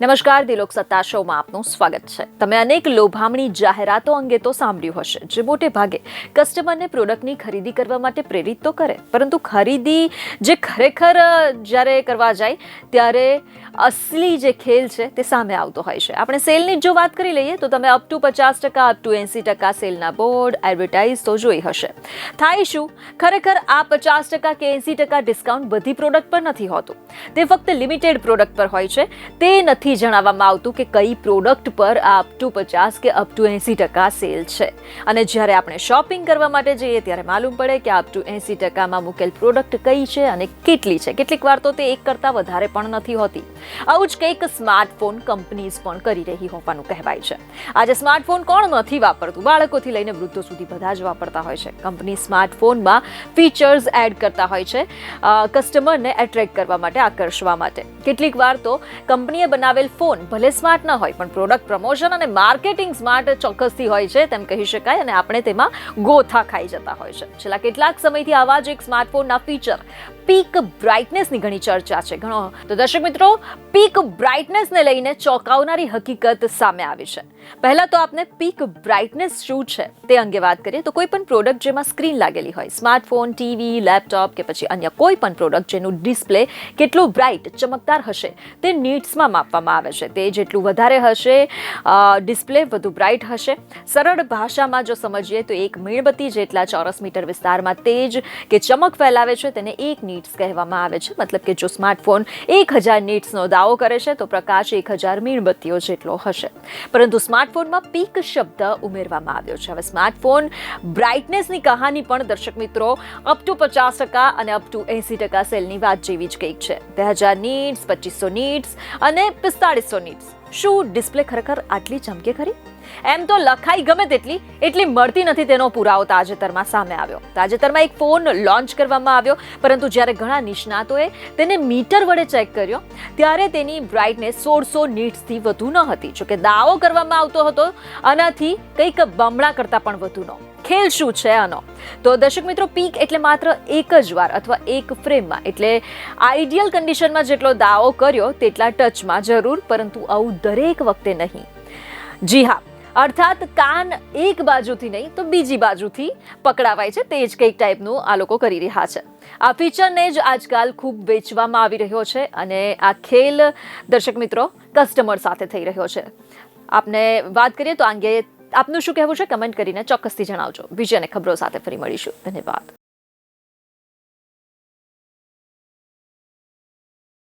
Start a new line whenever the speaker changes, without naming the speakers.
નમસ્કાર, દિલોક સત્તા શોમાં આપનું સ્વાગત છે. તમે અનેક લોભામણી જાહેરાતો અંગે તો સાંભળ્યું હશે, જે મોટે ભાગે કસ્ટમરને પ્રોડક્ટની ખરીદી કરવા માટે પ્રેરિત તો કરે, પરંતુ ખરીદી જે ખરેખર જ્યારે કરવા જાય, ત્યારે અસલી જે ખેલ છે તે સામે આવતો હોય છે. આપણે સેલની જ વાત કરી લઈએ, તો તમે અપ ટુ પચાસ ટકા અપ ટુ એંસી ટકા સેલના બોર્ડ એડવર્ટાઇઝ તો જોઈ હશે. થાય શું? ખરેખર આ પચાસ ટકા કે એંસી ટકા ડિસ્કાઉન્ટ બધી પ્રોડક્ટ પર નથી હોતું. તે ફક્ત લિમિટેડ પ્રોડક્ટ પર હોય છે. તે નથી જણાવવામાં આવતું કે કઈ પ્રોડક્ટ પર આ અપ ટુ પચાસ કે અપ ટુ એંસી ટકા સેલ છે. અને જ્યારે આપણે શોપિંગ કરવા માટે જઈએ ત્યારે માલુમ પડે કે અપ ટુ એંસી ટકામાં મૂકેલ પ્રોડક્ટ કઈ છે અને કેટલી છે. કેટલીક વાર તો તે એક કરતાં વધારે પણ નથી હોતી. આવું જ કંઈક સ્માર્ટફોન કંપનીઝ પણ કરી રહી હોવાનું કહેવાય છે. આજે સ્માર્ટફોન કોણ નથી વાપરતું? બાળકોથી લઈને વૃદ્ધો સુધી બધા જ વાપરતા હોય છે. કંપની સ્માર્ટફોનમાં ફીચર્સ એડ કરતા હોય છે કસ્ટમરને એટ્રેક્ટ કરવા માટે, આકર્ષવા માટે. કેટલીક વાર તો કંપનીએ બનાવેલ ફોન ભલે સ્માર્ટ ન હોય, પણ પ્રોડક્ટ પ્રમોશન અને માર્કેટિંગ સ્માર્ટ ચોક્કસથી હોય છે તેમ કહી શકાય અને આપણે તેમાં ગોથા ખાઈ જતા હોય છે. છેલ્લા કેટલાક સમયથી આવા જ એક સ્માર્ટફોનના ફીચર પીક બ્રાઇટનેસની ઘણી ચર્ચા છે. ઘણો. તો દર્શક મિત્રો પીક બ્રાઇટનેસને લઈને ચોંકાવનારી હકીકત સામે આવી છે. પહેલાં તો આપને પીક બ્રાઇટનેસ શું છે તે અંગે વાત કરીએ. તો કોઈ પણ પ્રોડક્ટ જેમાં સ્ક્રીન લાગેલી હોય સ્માર્ટફોન ટીવી લેપટોપ કે પછી અન્ય કોઈ પણ પ્રોડક્ટ જેનું ડિસ્પ્લે કેટલું બ્રાઇટ ચમકદાર હશે તે નીડ્સમાં માપવામાં આવે છે. તે જેટલું વધારે હશે ડિસ્પ્લે વધુ બ્રાઇટ હશે. સરળ ભાષામાં જો સમજીએ તો એક મીણબત્તી જેટલા ચોરસ મીટર વિસ્તારમાં તેજ કે ચમક ફેલાવે છે તેને એક નીટ્સ કહેવામાં આવે છે. મતલબ કે જો સ્માર્ટફોન એક હજાર નીટ્સનો દાવો કરે છે તો પ્રકાશ એક હજાર મીણબત્તીઓ જેટલો હશે. પરંતુ સ્માર્ટફોનમાં પીક શબ્દ ઉમેરવામાં આવ્યો છે. હવે સ્માર્ટફોન બ્રાઇટનેસની કહાની પણ દર્શક મિત્રો અપ ટુ પચાસ ટકા અને અપ ટુ એંસી ટકા સેલની વાત જેવી જ કંઈક છે. બે હજાર નીટ્સ, પચીસો નીટ્સ અને પિસ્તાળીસો નીટ્સ શું ડિસ્પ્લે ખરેખર આટલી ચમકે ખરી? એમ તો લખાઈ ગમે તેટલી, એટલી મળતી નથી તેનો પુરાવો તાજેતરમાં સામે આવ્યો. તાજેતરમાં એક ફોન લોન્ચ કરવામાં આવ્યો, પરંતુ જ્યારે ઘણા નિષ્ણાતોએ તેને મીટર વડે ચેક કર્યો, ત્યારે તેની બ્રાઇટનેસ સોળસો નીટ્સથી વધુ ન હતી. જોકે દાવો કરવામાં આવતો હતો, આનાથી કંઈક બમણા કરતાં પણ વધુનો ખેલ શું છે આનો? તો દર્શક મિત્રો, પીક એટલે માત્ર એક જ વાર અથવા એક ફ્રેમમાં. એટલે આઈડિયલ કન્ડિશનમાં જેટલો દાવો કર્યો, તેટલા ટચમાં જરૂર, પરંતુ આવું દરેક વખતે નહીં. જી હા, અર્થાત કાન એક બાજુથી નહીં, તો બીજી બાજુથી પકડાવાય છે. તે જ કંઈક ટાઈપનું આ લોકો કરી રહ્યા છે. આ ફીચરને જ આજકાલ ખૂબ વેચવામાં આવી રહ્યો છે અને આ ખેલ, દર્શક મિત્રો કસ્ટમર સાથે થઈ રહ્યો છે. આપને વાત કરીએ તો આ અંગે આપનું શું કહેવું છે? કમેન્ટ કરીને ચોક્કસથી જણાવજો. બીજી અને ખબરો સાથે ફરી મળીશું. ધન્યવાદ.